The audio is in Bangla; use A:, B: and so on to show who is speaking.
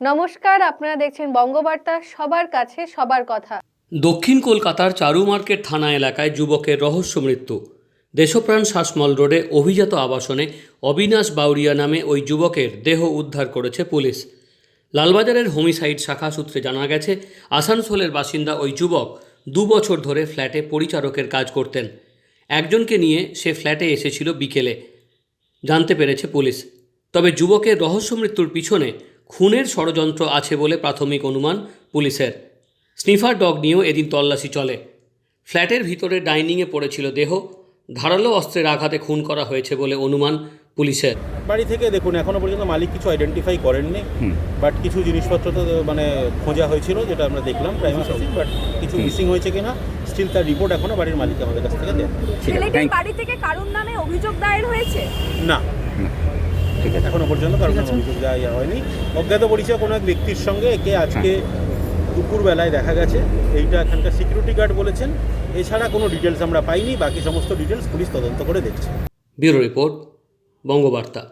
A: নমস্কার, আপনারা দেখছেন বঙ্গবার্তা, সবার কাছে সবার কথা।
B: দক্ষিণ কলকাতার চারু মার্কেট থানা এলাকায় যুবকের রহস্য মৃত্যু। দেশপ্রাণ শাসমল রোডে অভিজাত আবাসনে অবিনাশ বাউরিয়া নামে ওই যুবকের দেহ উদ্ধার করেছে পুলিশ। লালবাজারের হোমিসাইড শাখা সূত্রে জানা গেছে, আসানসোলের বাসিন্দা ওই যুবক দু বছর ধরে ফ্ল্যাটে পরিচারকের কাজ করতেন। একজনকে নিয়ে সে ফ্ল্যাটে এসেছিল বিকেলে। জানতে পেরেছে পুলিশ। তবে যুবকের রহস্য মৃত্যুর পিছনে খুনের ষড়যন্ত্র আছে বলে প্রাথমিক অনুমান পুলিশের। স্নিফার ডগ নিয়েও এদিন তল্লাশি চলে। ফ্ল্যাটের ভিতরে ডাইনিংয়ে পড়েছিল দেহ। ধারালো অস্ত্রের আঘাতে খুন করা হয়েছে বলে অনুমান পুলিশের।
C: বাড়ি থেকে দেখুন এখনও পর্যন্ত মালিক কিছু আইডেন্টিফাই করেননি। বাট কিছু জিনিসপত্র তো মানে খোঁজা হয়েছিল যেটা আমরা দেখলাম প্রাইমারি বাট কিছু মিসিং হয়েছে কিনা স্টিল তার রিপোর্ট এখনও বাড়ির মালিক আমাদের কাছ থেকে দেন
D: বাড়ি থেকে কারুর নামে অভিযোগ দায়ের হয়েছে?
C: না। ঠিক আছে। এখনও পর্যন্ত কারণ অভিযোগ দেওয়া হয়নি। অজ্ঞাত পরিচয় কোনো এক ব্যক্তির সঙ্গে একে আজকে দুপুরবেলায় দেখা গেছে। এইটা এখানকার সিকিউরিটি গার্ড বলেছেন। এছাড়া কোনো ডিটেলস আমরা পাইনি। বাকি সমস্ত ডিটেলস পুলিশ তদন্ত করে দেখছে।
B: Bureau report Bangabarta.